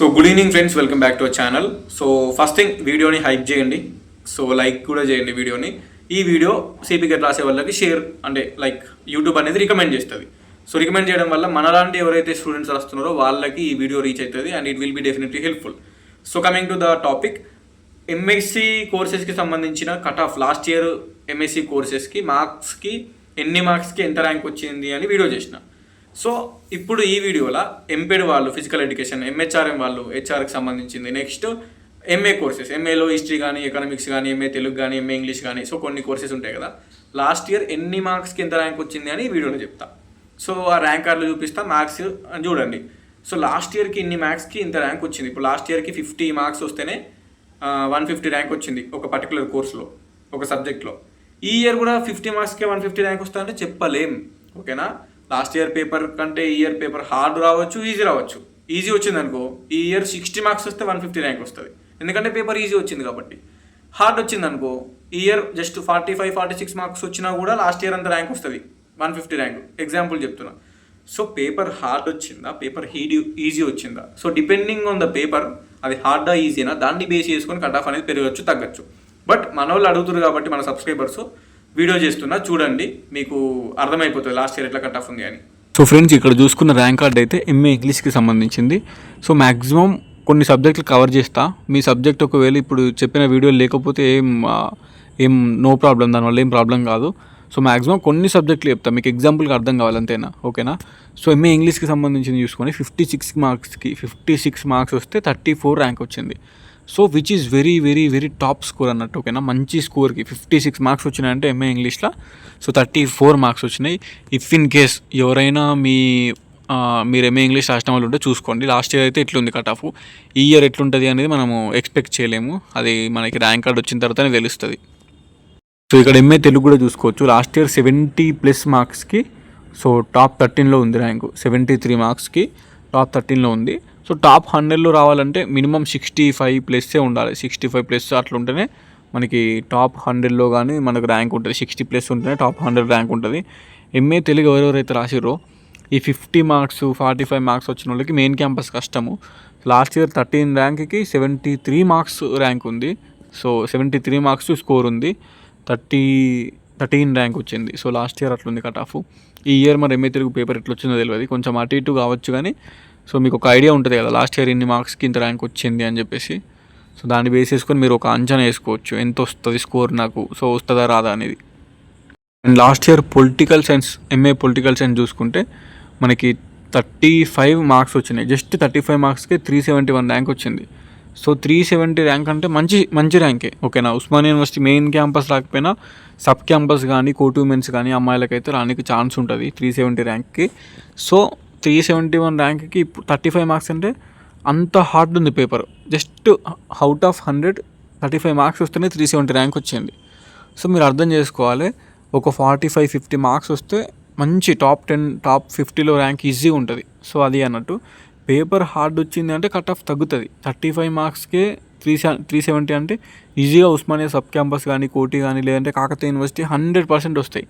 So good evening friends welcome back to our channel so first thing వీడియోని hype చేయండి. So like కూడా చేయండి వీడియోని ఈ వీడియో సిపి రాసే వాళ్ళకి షేర్ అంటే లైక్ యూట్యూబ్ అనేది రికమెండ్ చేస్తుంది. సో రికమెండ్ చేయడం వల్ల మనలాంటి ఎవరైతే స్టూడెంట్స్ వస్తున్నారో వాళ్ళకి ఈ వీడియో రీచ్ అవుతుంది and it will be definitely helpful so coming to the topic MSc కోర్సెస్కి సంబంధించిన cut off last year MSc కోర్సెస్కి మార్క్స్కి ఎన్ని మార్క్స్కి ఎంత ర్యాంక్ వచ్చింది అని వీడియో చేసిన. సో ఇప్పుడు ఈ వీడియోలో ఎంపీడ్ వాళ్ళు ఫిజికల్ ఎడ్యుకేషన్ ఎంహెచ్ఆర్ఎం వాళ్ళు హెచ్ఆర్కి సంబంధించింది. Next MA courses. ఎంఏలో హిస్టరీ కానీ ఎకనామిక్స్ కానీ ఎంఏ తెలుగు కానీ ఎంఏ ఇంగ్లీష్ కానీ సో కొన్ని కోర్సెస్ ఉంటాయి కదా. లాస్ట్ ఇయర్ ఎన్ని మార్క్స్కి ఎంత ర్యాంక్ వచ్చింది అని వీడియోలో చెప్తా. సో ఆ ర్యాంక్ కార్డులు చూపిస్తా మార్క్స్ చూడండి. సో లాస్ట్ ఇయర్కి ఇన్ని మార్క్స్కి ఇంత ర్యాంక్ వచ్చింది. ఇప్పుడు లాస్ట్ ఇయర్కి ఫిఫ్టీ మార్క్స్ వస్తేనే వన్ ఫిఫ్టీ ర్యాంక్ వచ్చింది ఒక పర్టికులర్ కోర్సులో ఒక సబ్జెక్ట్లో. ఈ ఇయర్ కూడా ఫిఫ్టీ మార్క్స్కి వన్ ఫిఫ్టీ ర్యాంక్ వస్తుందంటే చెప్పలేం. ఓకేనా? లాస్ట్ ఇయర్ పేపర్ కంటే ఈ ఇయర్ పేపర్ హార్డ్ రావచ్చు ఈజీ రావచ్చు. ఈజీ వచ్చింది అనుకో ఈ ఇయర్ సిక్స్టీ మార్క్స్ వస్తే వన్ ఫిఫ్టీ ర్యాంక్ వస్తుంది. ఎందుకంటే పేపర్ ఈజీ వచ్చింది కాబట్టి. హార్డ్ వచ్చింది అనుకో ఈ year just forty five forty six marks వచ్చినా కూడా లాస్ట్ ఇయర్ అంత ర్యాంక్ వస్తుంది. One fifty rank. ఎగ్జాంపుల్ చెప్తున్నా. సో పేపర్ హార్డ్ వచ్చిందా? పేపర్ హీడ్ ఈజీ వచ్చిందా? So depending on the paper అది హార్డా ఈజీనా? దాన్ని బేస్ చేసుకొని కట్ ఆఫ్ అనేది పెరగచ్చు తగ్గచ్చు. బట్ మన వాళ్ళు అడుగుతారు కాబట్టి మన సబ్స్క్రైబర్స్ వీడియో చేస్తున్నా చూడండి మీకు అర్థమైపోతుంది లాస్ట్ ఇయర్ ఎట్లా కట్ ఆఫ్ ఉంది అని. సో ఫ్రెండ్స్ ఇక్కడ చూసుకున్న ర్యాంక్ కార్డ్ అయితే ఎంఏ ఇంగ్లీష్కి సంబంధించింది. సో మ్యాక్సిమం కొన్ని సబ్జెక్టులు కవర్ చేస్తా. మీ సబ్జెక్ట్ ఒకవేళ ఇప్పుడు చెప్పిన వీడియో లేకపోతే ఏం ఏం నో ప్రాబ్లం దానివల్ల ఏం ప్రాబ్లం కాదు. సో మ్యాక్సిమం కొన్ని సబ్జెక్టులు చెప్తాను మీకు ఎగ్జాంపుల్కి అర్థం కావాలి అంతేనా? ఓకేనా? సో ఎంఏ ఇంగ్లీష్కి సంబంధించింది చూసుకొని ఫిఫ్టీ సిక్స్ మార్క్స్కి ఫిఫ్టీ సిక్స్ మార్క్స్ వస్తే థర్టీ ఫోర్ ర్యాంక్ వచ్చింది. So which is very very very top score అన్నట్టు ఓకేనా మంచి స్కోర్కి ఫిఫ్టీ సిక్స్ మార్క్స్ వచ్చినాయంటే ఎంఏ ఇంగ్లీష్లో సో థర్టీ ఫోర్ మార్క్స్ వచ్చినాయి. ఇఫ్ ఇన్ కేస్ ఎవరైనా మీ మీరు ఎంఏ ఇంగ్లీష్ రాసిన వాళ్ళు ఉంటే చూసుకోండి. లాస్ట్ ఇయర్ అయితే ఎట్లుంది కట్ ఆఫ్ ఈ ఇయర్ ఎట్లుంటుంది అనేది మనము ఎక్స్పెక్ట్ చేయలేము. అది మనకి ర్యాంక్ కార్డ్ వచ్చిన తర్వాతనే తెలుస్తుంది. సో ఇక్కడ ఎంఏ తెలుగు కూడా చూసుకోవచ్చు. లాస్ట్ ఇయర్ సెవెంటీ ప్లస్ మార్క్స్కి సో టాప్ థర్టీన్లో ఉంది ర్యాంకు సెవెంటీ త్రీ మార్క్స్కి టాప్ థర్టీన్లో ఉంది. సో టాప్ హండ్రెడ్లో రావాలంటే మినిమం సిక్స్టీ ఫైవ్ ప్లస్సే ఉండాలి. సిక్స్టీ ఫైవ్ ప్లస్ అట్లా ఉంటేనే మనకి టాప్ హండ్రెడ్లో కానీ మనకు ర్యాంక్ ఉంటుంది. సిక్స్టీ ప్లస్ ఉంటేనే టాప్ హండ్రెడ్ ర్యాంక్ ఉంటుంది. ఎంఏ తెలుగు ఎవరెవరైతే రాసిరో ఈ fifty marks forty five marks వచ్చిన వాళ్ళకి మెయిన్ క్యాంపస్ కష్టము. లాస్ట్ ఇయర్ థర్టీన్ ర్యాంక్కి సెవెంటీ త్రీ మార్క్స్ ర్యాంక్ ఉంది. So seventy three marks score ఉంది. థర్టీ థర్టీన్ ర్యాంక్ వచ్చింది. సో లాస్ట్ ఇయర్ అట్లుంది కట్ ఆఫ్ ఈ ఇయర్ మరి ఎంఏ తెలుగు పేపర్ ఎట్లా వచ్చిందో తెలియదు కొంచెం అటు ఇటు కావచ్చు కానీ సో మీకు ఒక ఐడియా ఉంటుంది కదా లాస్ట్ ఇయర్ ఇన్ని మార్క్స్కి ఇంత ర్యాంక్ వచ్చింది అని చెప్పేసి. సో దాన్ని బేస్ చేసుకొని మీరు ఒక అంచనా వేసుకోవచ్చు ఎంత వస్తుంది స్కోర్ నాకు సో వస్తుందా రాదా అనేది. And last year political science MA political science చూసుకుంటే మనకి థర్టీ ఫైవ్ మార్క్స్ వచ్చినాయి. జస్ట్ థర్టీ ఫైవ్ మార్క్స్కి త్రీ సెవెంటీ వన్ ర్యాంక్ వచ్చింది. సో త్రీ సెవెంటీ ర్యాంక్ అంటే మంచి మంచి ర్యాంకే ఓకేనా? ఉస్మానియా యూనివర్సిటీ మెయిన్ క్యాంపస్ రాకపోయినా సబ్ క్యాంపస్ కానీ కోటూమెన్స్ కానీ అమ్మాయిలకైతే రానికి ఛాన్స్ ఉంటుంది త్రీ సెవెంటీ ర్యాంక్కి. సో త్రీ సెవెంటీ వన్ ర్యాంక్కి ఇప్పుడు థర్టీ ఫైవ్ మార్క్స్ అంటే అంత హార్డ్ ఉంది paper. Just out of hundred thirty five marks వస్తేనే త్రీ సెవెంటీ ర్యాంక్ వచ్చింది. సో మీరు అర్థం చేసుకోవాలి ఒక ఫార్టీ ఫైవ్ ఫిఫ్టీ మార్క్స్ వస్తే మంచి టాప్ టెన్ టాప్ ఫిఫ్టీలో ర్యాంక్ ఈజీగా ఉంటుంది. సో అది అన్నట్టు పేపర్ హార్డ్ వచ్చింది అంటే కట్ ఆఫ్ తగ్గుతుంది. థర్టీ ఫైవ్ మార్క్స్కే త్రీ త్రీ సెవెంటీ అంటే ఈజీగా ఉస్మానియా సబ్ క్యాంపస్ కానీ కోటి కానీ లేదంటే కాకతీయ యూనివర్సిటీ హండ్రెడ్ పర్సెంట్ వస్తాయి.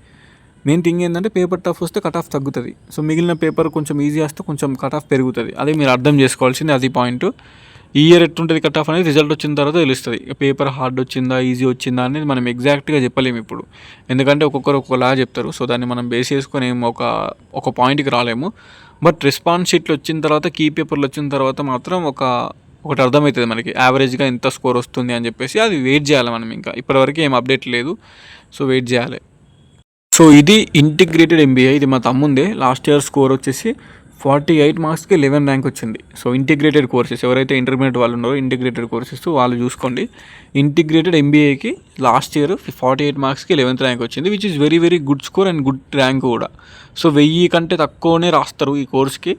మెయిన్ థింగ్ ఏంటంటే పేపర్ టఫ్ వస్తే కట్ ఆఫ్ తగ్గుతుంది. సో మిగిలిన పేపర్ కొంచెం ఈజీ వస్తే కొంచెం కట్ ఆఫ్ పెరుగుతుంది. అదే మీరు అర్థం చేసుకోవాల్సింది అది పాయింట్ ఈ ఇయర్ ఎట్లుంటుంది కట్ ఆఫ్ అనేది రిజల్ట్ వచ్చిన తర్వాత తెలుస్తుంది. పేపర్ హార్డ్ వచ్చిందా ఈజీ వచ్చిందా అనేది మనం ఎగ్జాక్ట్గా చెప్పలేము ఇప్పుడు. ఎందుకంటే ఒక్కొక్కరు ఒక్కొక్కలా చెప్తారు. సో దాన్ని మనం బేస్ చేసుకొని ఒక ఒక పాయింట్కి రాలేము. బట్ రెస్పాన్స్ షీట్లు వచ్చిన తర్వాత కీ పేపర్లు వచ్చిన తర్వాత మాత్రం ఒక ఒకటి అర్థమవుతుంది మనకి. యావరేజ్గా ఎంత స్కోర్ వస్తుంది అని చెప్పేసి అది వెయిట్ చేయాలి మనం ఇంకా. ఇప్పటివరకు ఏం అప్డేట్ లేదు. సో వెయిట్ చేయాలి. సో ఇది ఇంటిగ్రేటెడ్ ఎంబీఏ ఇది మా తమ్ముందే. లాస్ట్ ఇయర్ స్కోర్ వచ్చేసి ఫార్టీ ఎయిట్ మార్క్స్కి లెవెన్ ర్యాంక్ వచ్చింది. సో ఇంటిగ్రేటెడ్ కోర్సెస్ ఎవరైతే ఇంటర్మీడియట్ వాళ్ళు ఉన్నారో ఇంటిగ్రేటెడ్ కోర్సెస్ వాళ్ళు చూసుకోండి. ఇంటిగ్రేటెడ్ ఎంబీఏకి లాస్ట్ ఇయర్ ఫార్టీ ఎయిట్ మార్క్స్కి లెవెన్త్ ర్యాంక్ వచ్చింది which is very very good score and good rank కూడా. సో వెయ్యి కంటే తక్కువనే రాస్తారు ఈ కోర్స్కి.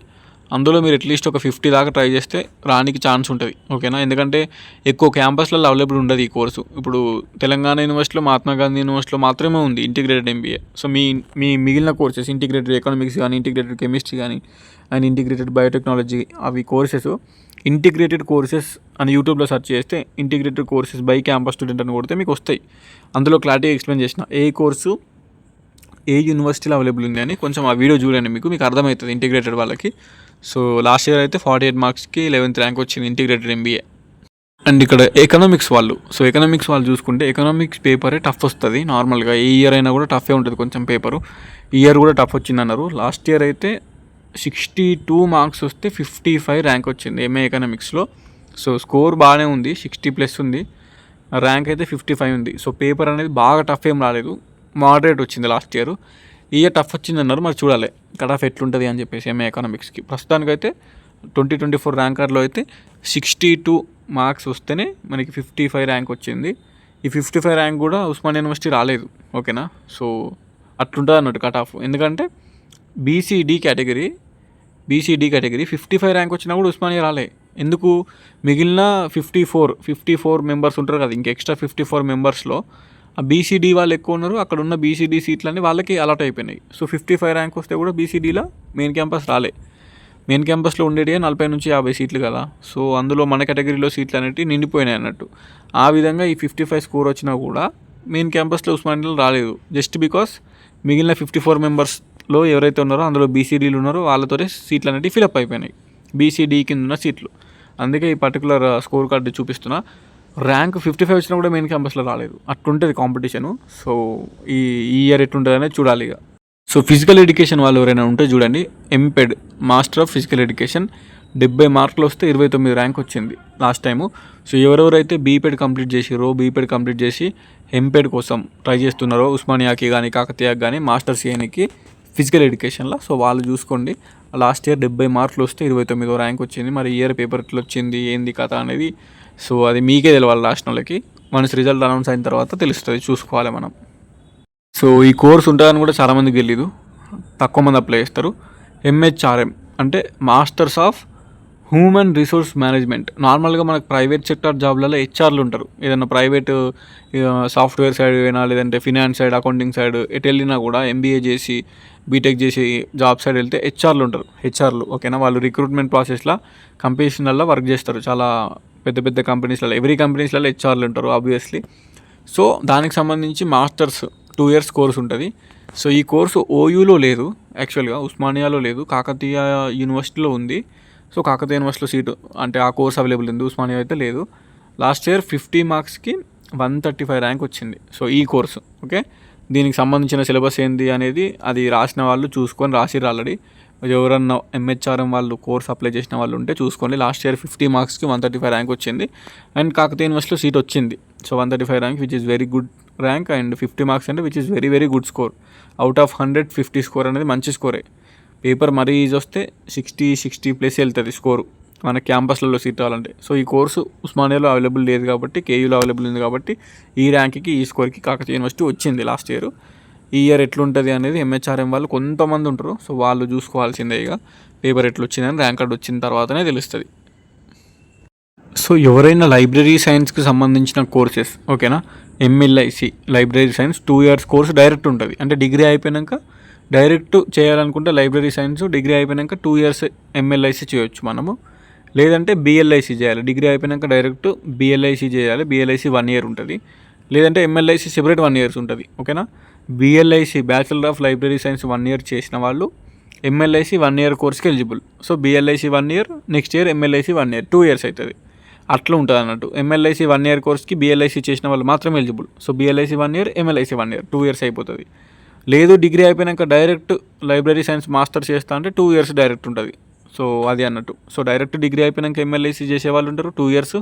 అందులో మీరు అట్లీస్ట్ ఒక ఫిఫ్టీ దాకా ట్రై చేస్తే రానికి ఛాన్స్ ఉంటుంది ఓకేనా? ఎందుకంటే ఎక్కువ క్యాంపస్లలో అవైలబుల్ ఉండదు ఈ కోర్సు. ఇప్పుడు తెలంగాణ యూనివర్సిటీలో మహాత్మా గాంధీ యూనివర్సిటీలో మాత్రమే ఉంది ఇంటిగ్రేటెడ్ ఎంబీఏ. సో మీ మీ మిగిలిన కోర్సెస్ ఇంటిగ్రేటెడ్ ఎకనామిక్స్ కానీ ఇంటిగ్రేటెడ్ కెమిస్ట్రీ కానీ అండ్ ఇంటిగ్రేటెడ్ బయోటెక్నాలజీ అవి కోర్సెస్ ఇంటిగ్రేటెడ్ కోర్సెస్ అని యూట్యూబ్లో సెర్చ్ చేస్తే integrated courses by campus student అని కొడితే మీకు వస్తాయి. అందులో క్లారిటీ ఎక్స్ప్లెయిన్ చేసిన ఏ కోర్సు ఏ యూనివర్సిటీలో అవైలబుల్ ఉంది అని కొంచెం ఆ వీడియో చూడండి మీకు మీకు అర్థమవుతుంది ఇంటిగ్రేటెడ్ వాళ్ళకి. సో లాస్ట్ ఇయర్ అయితే ఫార్టీ ఎయిట్ మార్క్స్కి లెవెన్త్ ర్యాంక్ వచ్చింది ఇంటిగ్రేటెడ్ ఎంబీఏ అండ్ ఇక్కడ ఎకనామిక్స్ వాళ్ళు సో ఎకనామిక్స్ వాళ్ళు చూసుకుంటే ఎకనామిక్స్ పేపరే టఫ్ వస్తుంది నార్మల్గా. ఏ ఇయర్ అయినా కూడా టఫే ఉంటుంది కొంచెం పేపరు. ఈ ఇయర్ కూడా టఫ్ వచ్చింది అన్నారు. లాస్ట్ ఇయర్ అయితే సిక్స్టీ టూ మార్క్స్ వస్తే ఫిఫ్టీ ఫైవ్ ర్యాంక్ వచ్చింది ఎంఏ ఎకనామిక్స్లో సో స్కోర్ బాగానే ఉంది సిక్స్టీ ప్లస్ ఉంది. ర్యాంక్ అయితే ఫిఫ్టీ ఫైవ్ ఉంది. సో పేపర్ అనేది బాగా టఫ్ ఏం రాలేదు. మోడరేట్ వచ్చింది లాస్ట్ ఇయర్. ఇయర్ టఫ్ వచ్చింది అన్నారు మరి చూడాలి. కట్ ఆఫ్ ఎట్లుంటుంది అని చెప్పేసి ఎంఏ ఎకనామిక్స్కి ప్రస్తుతానికైతే ట్వంటీ ట్వంటీ ఫోర్ ర్యాంకర్లో అయితే సిక్స్టీ టూ మార్క్స్ వస్తేనే మనకి ఫిఫ్టీ ఫైవ్ ర్యాంక్ వచ్చింది. ఈ ఫిఫ్టీ ఫైవ్ ర్యాంక్ కూడా ఉస్మాన్ యూనివర్సిటీ రాలేదు. ఓకేనా? సో అట్లుంటుంది అన్నట్టు కట్ ఆఫ్ ఎందుకంటే BCD category BCD category fifty five rank వచ్చినా కూడా ఉస్మానియా రాలే. ఎందుకు? మిగిలిన fifty four fifty four members ఉంటారు కదా ఇంక ఎక్స్ట్రా ఫిఫ్టీ ఫోర్ మెంబర్స్లో బీసీడీ వాళ్ళు ఎక్కువ ఉన్నారు అక్కడ ఉన్న బీసీడీ సీట్లన్నీ వాళ్ళకి అలాట్ అయిపోయినాయి. సో ఫిఫ్టీ ఫైవ్ ర్యాంక్ వస్తే కూడా బీసీడీలో మెయిన్ క్యాంపస్ రాలే. మెయిన్ క్యాంపస్లో ఉండేది నలభై నుంచి యాభై సీట్లు కదా. సో అందులో మన కేటగిరీలో సీట్లు అనేవి నిండిపోయినాయి అన్నట్టు. ఆ విధంగా ఈ ఫిఫ్టీ ఫైవ్ స్కోర్ వచ్చినా కూడా మెయిన్ క్యాంపస్లో ఉస్మానియాలో రాలేదు. జస్ట్ బికాస్ మిగిలిన ఫిఫ్టీ ఫోర్ మెంబర్స్లో ఎవరైతే ఉన్నారో అందులో బీసీడీలు ఉన్నారో వాళ్ళతోనే సీట్లు అనేవి ఫిలప్ అయిపోయినాయి. బీసీడీ కింద ఉన్న సీట్లు. అందుకే ఈ పర్టికులర్ స్కోర్ కార్డు చూపిస్తున్నా. ర్యాంక్ ఫిఫ్టీ ఫైవ్ వచ్చినా కూడా మెయిన్ క్యాంపస్లో రాలేదు. అట్లుంటుంది కాంపిటీషను సో ఈ ఈ ఇయర్ ఎట్లుంటుందనే చూడాలి ఇక. సో ఫిజికల్ ఎడ్యుకేషన్ వాళ్ళు ఎవరైనా ఉంటే చూడండి. MPEd master of physical education డెబ్బై మార్కులు వస్తే ఇరవై తొమ్మిది ర్యాంక్ వచ్చింది లాస్ట్ టైము సో ఎవరెవరైతే బీపెడ్ కంప్లీట్ చేసిరో బీపెడ్ కంప్లీట్ చేసి ఎంపెడ్ కోసం ట్రై చేస్తున్నారో ఉస్మానియాకి కానీ కాకతీయాకి కానీ మాస్టర్స్ ఏనికి ఫిజికల్ ఎడ్యుకేషన్లో సో వాళ్ళు చూసుకోండి. లాస్ట్ ఇయర్ డెబ్బై మార్కులు వస్తే ఇరవై తొమ్మిదో ర్యాంక్ వచ్చింది. మరి ఇయర్ పేపర్ ఎట్లా వచ్చింది ఏంది కథ అనేది సో అది మీకే తెలియాలి లాస్ట్ వాళ్ళకి మనస్ రిజల్ట్ అనౌన్స్ అయిన తర్వాత తెలుస్తుంది చూసుకోవాలి మనం. సో ఈ కోర్స్ ఉంటుందని కూడా చాలామందికి తెలీదు. తక్కువ మంది అప్లై చేస్తారు. ఎంహెచ్ఆర్ఎం అంటే masters of human resource management నార్మల్గా మనకు ప్రైవేట్ సెక్టర్ జాబ్లలో హెచ్ఆర్లు ఉంటారు. ఏదైనా ప్రైవేట్ సాఫ్ట్వేర్ సైడ్ అయినా లేదంటే ఫినాన్స్ సైడ్ అకౌంటింగ్ సైడ్ ఎటు వెళ్ళినా కూడా ఎంబీఏ చేసి బీటెక్ చేసి జాబ్ సైడ్ వెళ్తే హెచ్ఆర్లు ఉంటారు. హెచ్ఆర్లు ఓకేనా వాళ్ళు రిక్రూట్మెంట్ ప్రాసెస్లో కంపెనీస్లలో వర్క్ చేస్తారు. చాలా పెద్ద పెద్ద కంపెనీస్లలో ఎవ్రీ కంపెనీస్లలో హెచ్ఆర్లు ఉంటారు ఆబ్వియస్లీ సో దానికి సంబంధించి మాస్టర్స్ టూ ఇయర్స్ కోర్స్ ఉంటుంది. సో ఈ కోర్సు ఓయూలో లేదు యాక్చువల్గా ఉస్మానియాలో లేదు కాకతీయ యూనివర్సిటీలో ఉంది. సో కాకతీయ యూనివర్సిటీలో సీటు అంటే ఆ కోర్స్ అవైలబుల్ ఉంది ఉస్మానియా అయితే లేదు. లాస్ట్ ఇయర్ ఫిఫ్టీ మార్క్స్కి వన్ థర్టీ ఫైవ్ ర్యాంక్ వచ్చింది. సో ఈ కోర్సు ఓకే దీనికి సంబంధించిన సిలబస్ ఏంది అనేది అది రాసిన వాళ్ళు చూసుకొని రాసిర్రు ఆల్రెడీ ఎవరన్నా ఎంహెచ్ఆర్ఎం వాళ్ళు కోర్స్ అప్లై చేసిన వాళ్ళు ఉంటే చూసుకోండి. లాస్ట్ ఇయర్ ఫిఫ్టీ మార్క్స్కి వన్ థర్టీ ఫైవ్ ర్యాంక్ వచ్చింది. అండ్ కాకతీయ యూనివర్సిటీలో సీట్ వచ్చింది. So one thirty five rank which is very good rank and fifty marks అంటే which is very very good score out of hundred fifty score అనేది మంచి స్కోరే paper మరీ easy వస్తే sixty sixty plus వెళ్తుంది score మన క్యాంపస్లలో సీట్ రావాలంటే. సో ఈ కోర్సు ఉస్మానియాలో అవైలబుల్ లేదు కాబట్టి కేయూలో అవైలబుల్ ఉంది కాబట్టి ఈ ర్యాంక్కి ఈ స్కోర్కి కాకతీయ యూనివర్సిటీ వచ్చింది లాస్ట్ ఇయర్ ఈ ఇయర్ ఎట్లుంటుంది అనేది ఎంహెచ్ఆర్ఎం వాళ్ళు కొంతమంది ఉంటారు. సో వాళ్ళు చూసుకోవాల్సిందే ఇక. పేపర్ ఎట్లా వచ్చిందని ర్యాంక్ కార్డ్ వచ్చిన తర్వాతనే తెలుస్తుంది. సో ఎవరైనా లైబ్రరీ సైన్స్కి సంబంధించిన కోర్సెస్ ఓకేనా? MLISc library science two years course direct ఉంటుంది. అంటే డిగ్రీ అయిపోయాక డైరెక్ట్ చేయాలనుకుంటే లైబ్రరీ సైన్స్ డిగ్రీ అయిపోయాక టూ ఇయర్స్ ఎంఎల్ఐసి చేయొచ్చు మనము. లేదంటే బిఎల్ఐసి చేయాలి. డిగ్రీ అయిపోయాక డైరెక్ట్ బిఎల్ఐసి చేయాలి. బిఎల్ఐసి వన్ ఇయర్ ఉంటుంది. లేదంటే ఎంఎల్ఐసి సెపరేట్ వన్ ఇయర్స్ ఉంటుంది. ఓకేనా? BLIC bachelor of library science one year చేసిన వాళ్ళు MLISc one year కోర్స్కి eligible so BLIC one year next year MLIC one year two years అవుతుంది అట్లా ఉంటుంది అన్నట్టు. ఎంఎల్ఐసి వన్ ఇయర్ కోర్స్కి బిఎల్ఐసి చేసిన వాళ్ళు మాత్రమే eligible so BLIC one year MLIC one year two years అయిపోతుంది. లేదు డిగ్రీ అయిపోయినాక డైరెక్ట్ లైబ్రరీ సైన్స్ మాస్టర్ చేస్తా అంటే టూ ఇయర్స్ డైరెక్ట్ ఉంటుంది. సో అది అన్నట్టు. సో డైరెక్ట్ డిగ్రీ అయిపోయినాక ఎంఎల్ఐసి చేసే వాళ్ళు ఉంటారు టూ ఇయర్స్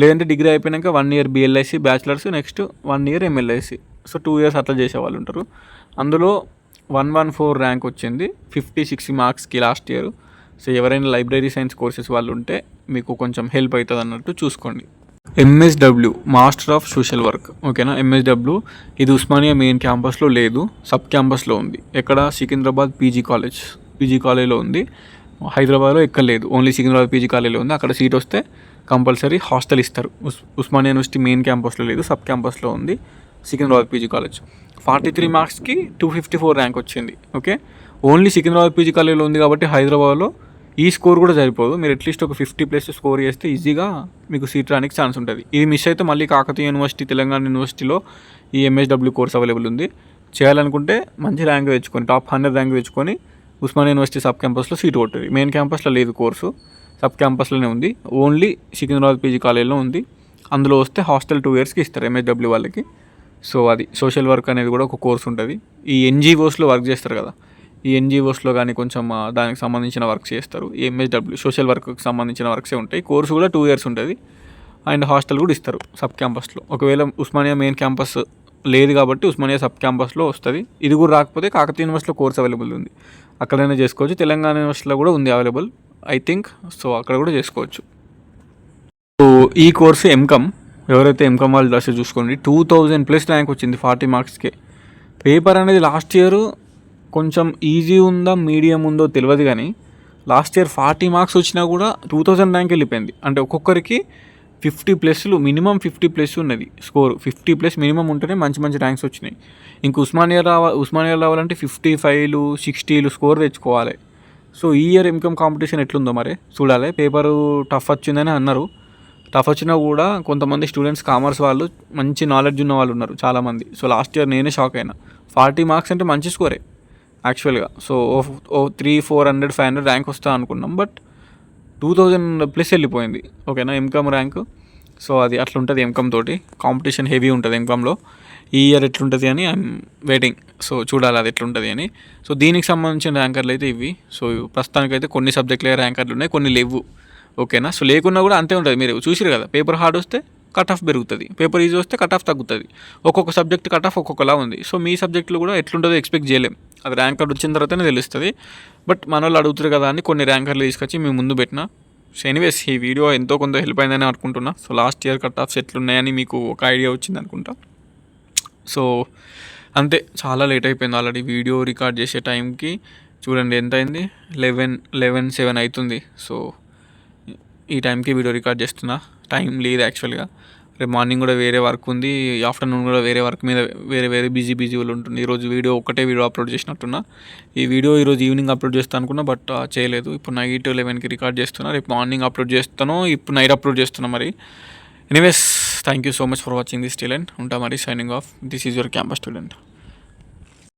లేదంటే డిగ్రీ అయిపోయాక one year BLIC bachelors next one year MLIC so two years అట్లా చేసే వాళ్ళు ఉంటారు. అందులో వన్ వన్ ఫోర్ ర్యాంక్ వచ్చింది. ఫిఫ్టీ సిక్స్ మార్క్స్కి లాస్ట్ ఇయర్ సో ఎవరైనా లైబ్రరీ సైన్స్ కోర్సెస్ వాళ్ళు ఉంటే మీకు కొంచెం హెల్ప్ అవుతుంది అన్నట్టు చూసుకోండి. MSW master of social work ఓకేనా? ఎంఎస్డబ్ల్యూ ఇది ఉస్మానియా మెయిన్ క్యాంపస్లో లేదు. సబ్ క్యాంపస్లో ఉంది. ఎక్కడ? సికింద్రాబాద్ పీజీ కాలేజ్ పీజీ కాలేజ్లో ఉంది. హైదరాబాద్లో ఎక్కడ లేదు. ఓన్లీ సికింద్రాబాద్ పీజీ కాలేజ్లో ఉంది. అక్కడ సీట్ వస్తే కంపల్సరీ హాస్టల్ ఇస్తారు. ఉస్ ఉస్మానియా యూనివర్సిటీ మెయిన్ క్యాంపస్లో లేదు సబ్ క్యాంపస్లో ఉంది. Secunderabad PG college. Forty three మార్క్స్కి టూ ఫిఫ్టీ ఫోర్ ర్యాంక్ వచ్చింది. ఓకే? ఓన్లీ సికింద్రాబాద్ పీజీ కాలేజ్లో ఉంది కాబట్టి హైదరాబాద్లో ఈ స్కోర్ కూడా సరిపోదు. మీరు అట్లీస్ట్ ఒక ఫిఫ్టీ ప్లస్ స్కోర్ చేస్తే ఈజీగా మీకు సీట్ రానికి ఛాన్స్ ఉంటుంది. ఇది మిస్ అయితే మళ్ళీ కాకతీయ యూనివర్సిటీ తెలంగాణ యూనివర్సిటీలో ఈ ఎంఎస్డబ్ల్యూ కోర్స్ అవైలబుల్ ఉంది. చేయాలనుకుంటే మంచి ర్యాంక్ తెచ్చుకొని టాప్ హండ్రెడ్ ర్యాంక్ తెచ్చుకొని ఉస్మానియా యూనివర్సిటీ సబ్ క్యాంపస్లో సీట్ కొట్టేది మెయిన్ క్యాంపస్లో లేదు కోర్సు. సబ్ క్యాంపస్లోనే ఉంది. ఓన్లీ సికింద్రాబాద్ పీజీ కాలేజ్లో ఉంది. అందులో వస్తే హాస్టల్ టూ ఇయర్స్కి ఇస్తారు ఎంఎస్డబ్ల్యూ వాళ్ళకి. సో అది సోషల్ వర్క్ అనేది కూడా ఒక కోర్స్ ఉంటుంది. ఈ ఎన్జిఓస్లో వర్క్ చేస్తారు కదా. ఈ ఎన్జిఓస్లో కానీ కొంచెం దానికి సంబంధించిన వర్క్స్ చేస్తారు. ఈ ఎంఎస్డబ్ల్యూ సోషల్ వర్క్కి సంబంధించిన వర్క్సే ఉంటాయి. కోర్సు కూడా టూ ఇయర్స్ ఉంటుంది. అండ్ హాస్టల్ కూడా ఇస్తారు సబ్ క్యాంపస్లో. ఒకవేళ ఉస్మానియా మెయిన్ క్యాంపస్ లేదు కాబట్టి ఉస్మానియా సబ్ క్యాంపస్లో వస్తుంది. ఇది కూడా రాకపోతే కాకతీయ యూనివర్సిటీలో కోర్స్ అవైలబుల్ ఉంది. అక్కడైనా చేసుకోవచ్చు. తెలంగాణ యూనివర్సిటీలో కూడా ఉంది అవైలబుల్ ఐ థింక్ సో అక్కడ కూడా చేసుకోవచ్చు. సో ఈ కోర్సు ఎంకమ్ ఎవరైతే ఎంకమ్ వాళ్ళు దశ చూసుకోండి. టూ థౌజండ్ ప్లస్ ర్యాంక్ వచ్చింది ఫార్టీ మార్క్స్కే పేపర్ అనేది లాస్ట్ ఇయర్ కొంచెం ఈజీ ఉందా మీడియం ఉందో తెలియదు కానీ లాస్ట్ ఇయర్ ఫార్టీ మార్క్స్ వచ్చినా కూడా టూ థౌజండ్ ర్యాంక్ వెళ్ళిపోయింది. అంటే ఒక్కొక్కరికి ఫిఫ్టీ ప్లస్లు మినిమం ఫిఫ్టీ ప్లస్ ఉన్నది స్కోర్ ఫిఫ్టీ ప్లస్ మినిమం ఉంటేనే మంచి మంచి ర్యాంక్స్ వచ్చినాయి. ఇంక ఉస్మానియా రావ ఉస్మానియా రావాలంటే ఫిఫ్టీ ఫైవ్లు సిక్స్టీలు స్కోర్ తెచ్చుకోవాలి. సో ఈ ఇయర్ ఇన్కమ్ కాంపిటీషన్ ఎట్లుందో మరి? చూడాలి. పేపరు టఫ్ వచ్చిందని అన్నారు. టఫ్ వచ్చినా కూడా కొంతమంది స్టూడెంట్స్ కామర్స్ వాళ్ళు మంచి నాలెడ్జ్ ఉన్న వాళ్ళు ఉన్నారు చాలామంది. సో లాస్ట్ ఇయర్ నేనే షాక్ అయినా. ఫార్టీ మార్క్స్ అంటే మంచి స్కోరే యాక్చువల్గా సో ఓ three four hundred five hundred rank వస్తా అనుకున్నాం. బట్ టూ థౌజండ్ ప్లస్ వెళ్ళిపోయింది. ఓకేనా ఇన్కమ్ ర్యాంక్ సో అది అట్లా ఉంటుంది ఎంకమ్ తోటి. కాంపిటీషన్ హెవీ ఉంటుంది ఎంకమ్లో ఈ ఇయర్ ఎట్లుంటుంది అని ఐఎమ్ వెయిటింగ్ సో చూడాలి అది ఎట్లుంటుంది అని. సో దీనికి సంబంధించిన ర్యాంకర్లు అయితే ఇవి. సో ప్రస్తుతానికైతే కొన్ని సబ్జెక్టులే ర్యాంకర్లు ఉన్నాయి కొన్ని లేవు. ఓకేనా సో లేకున్నా కూడా అంతే ఉంటుంది. మీరు చూసిరు కదా పేపర్ హార్డ్ వస్తే కట్ ఆఫ్ పెరుగుతుంది. పేపర్ ఈజీ వస్తే కట్ ఆఫ్ తగ్గుతుంది. ఒక్కొక్క సబ్జెక్ట్ కట్ ఆఫ్ ఒక్కొక్కలా ఉంది. సో మీ సబ్జెక్టులు కూడా ఎట్లుంటుందో ఎక్స్పెక్ట్ చేయలేం. అది ర్యాంకర్ వచ్చిన తర్వాతనే తెలుస్తుంది. బట్ మన వాళ్ళు అడుగుతారు కదా అని కొన్ని ర్యాంకర్లు తీసుకొచ్చి మేము ముందు పెట్టిన సో ఎనీవేస్ ఈ వీడియో ఎంతో కొంత హెల్ప్ అయిందని అనుకుంటున్నా. So last year cut offs ఎట్లున్నాయని మీకు ఒక ఐడియా వచ్చింది అనుకుంటా. సో అంతే చాలా లేట్ అయిపోయింది ఆల్రెడీ వీడియో రికార్డ్ చేసే టైంకి చూడండి ఎంత అయింది? లెవెన్ లెవెన్ సెవెన్ అవుతుంది. సో ఈ టైంకి వీడియో రికార్డ్ చేస్తున్నా. టైం లేదు యాక్చువల్గా రేపు మార్నింగ్ కూడా వేరే వర్క్ ఉంది ఆఫ్టర్నూన్ కూడా వేరే వర్క్ మీద వేరే వేరే బిజీ బిజీ వాళ్ళు ఉంటుంది ఈరోజు వీడియో ఒకటే వీడియో అప్లోడ్ చేసినట్టున్నా. ఈ వీడియో ఈరోజు ఈవినింగ్ అప్లోడ్ చేస్తాను అనుకున్నా బట్ చేయలేదు. ఇప్పుడు నైట్ లెవెన్కి రికార్డ్ చేస్తున్నా రేపు మార్నింగ్ అప్లోడ్ చేస్తాను ఇప్పుడు నైట్ అప్లోడ్ చేస్తున్నా మరి. Anyways thank you so much for watching this still and ఉంటా మరి signing off this is your campus student